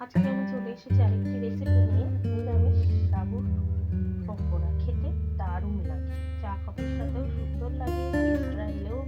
আজকে আমি চলে এসেছি আরেকটি রেসিপি নিয়ে নিরামিষ সাবুর পকোড়া খেতে দারুণ লাগে। চা কফির সাথেও সুন্দর লাগে রাইলেও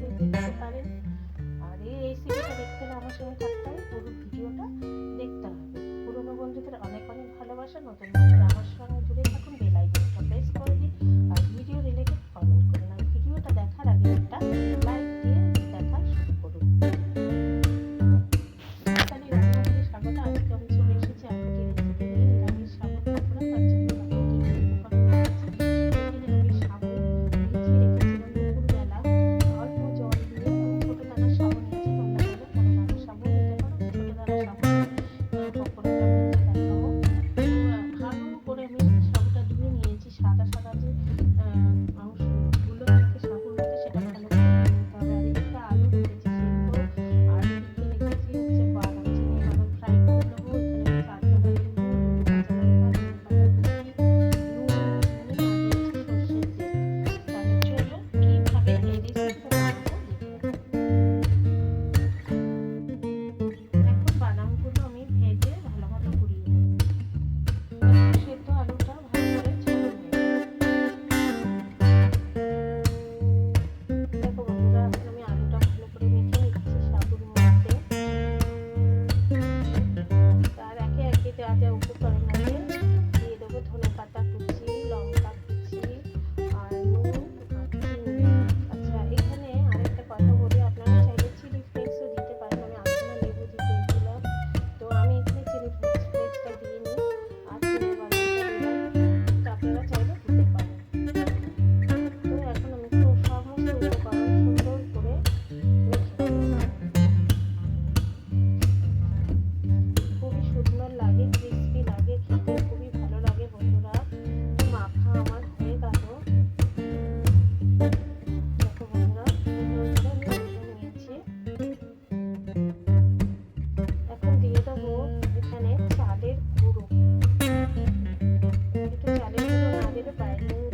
divided.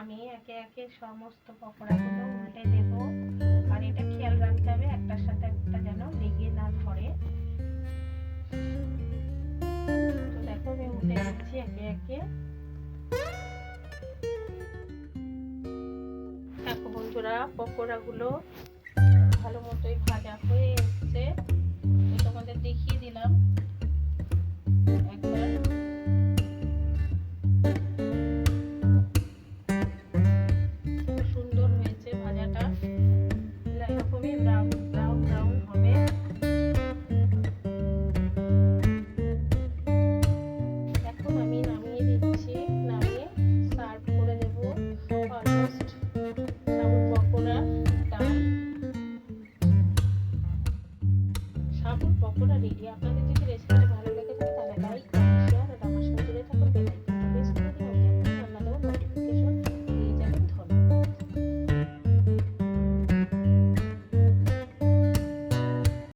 আমি একে একে সমস্ত পকোড়াগুলো উল্টে দেবো। আর এটা খেয়াল রাখতে হবে, একটার সাথে একটা যেন লেগে না ধরে। তো দেখো, আমি উল্টে দিচ্ছি একে একে। দেখো বন্ধুরা, পকোড়াগুলো ভালো মতোই পকোড়া রেডি আপনাদের